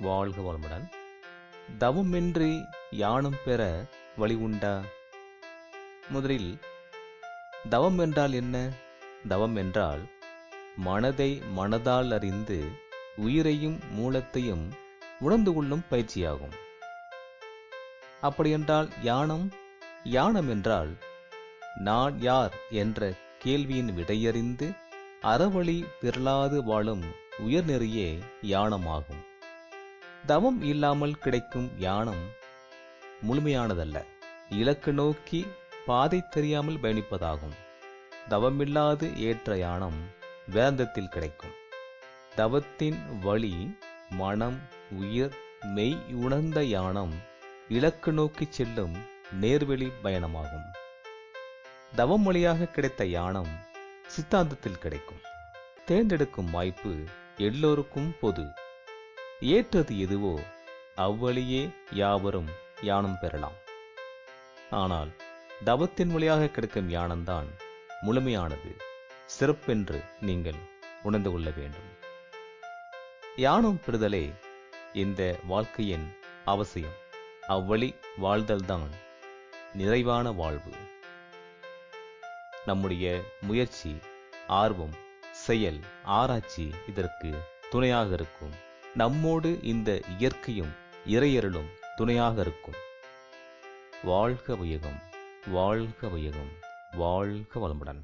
வாழ்க வளமுடன். தவமின்றி யானம் பெற வழி உண்டா? முதலில் தவம் என்றால் என்ன? தவம் என்றால் மனதை மனதால் அறிந்து உயிரையும் மூலத்தையும் உணர்ந்து கொள்ளும் பயிற்சியாகும். அப்படியென்றால் யானம்? யானம் என்றால் நான் யார் என்ற கேள்வியின் விடையறிந்து அறவழி பிறலாது வாழும் உயர்நெறியே யானமாகும். தவம் இல்லாமல் கிடைக்கும் யானம் முழுமையானதல்ல. இலக்கு நோக்கி பாதை தெரியாமல் பயணிப்பதாகும். தவமில்லாது ஏற்ற யானம் வேந்தத்தில் கிடைக்கும். தவத்தின் வழி மனம் உயிர் மெய் உணர்ந்த யானம் இலக்கு நோக்கி செல்லும் நேர்வெளி பயணமாகும். தவம் வழியாக கிடைத்த யானம் சித்தாந்தத்தில் கிடைக்கும். தேர்ந்தெடுக்கும் வாய்ப்பு எல்லோருக்கும் பொது. ஏற்றது எதுவோ அவ்வழியே யாவரும் யானம் பெறலாம். ஆனால் தவத்தின் வழியாக கிடைக்கும் யானம்தான் முழுமையானது. சிறப்பென்று நீங்கள் உணர்ந்து கொள்ள வேண்டும். யானம் பெறுதலே இந்த வாழ்க்கையின் அவசியம். அவ்வழி வாழ்தல்தான் நிறைவான வாழ்வு. நம்முடைய முயற்சி ஆர்வம் செயல் ஆராய்ச்சி இதற்கு துணையாக இருக்கும். நம்மோடு இந்த இயற்கையும் இறையருளும் துணையாக இருக்கும். வாழ்க வையகம் வாழ்க வையகம் வாழ்க வளமுடன்.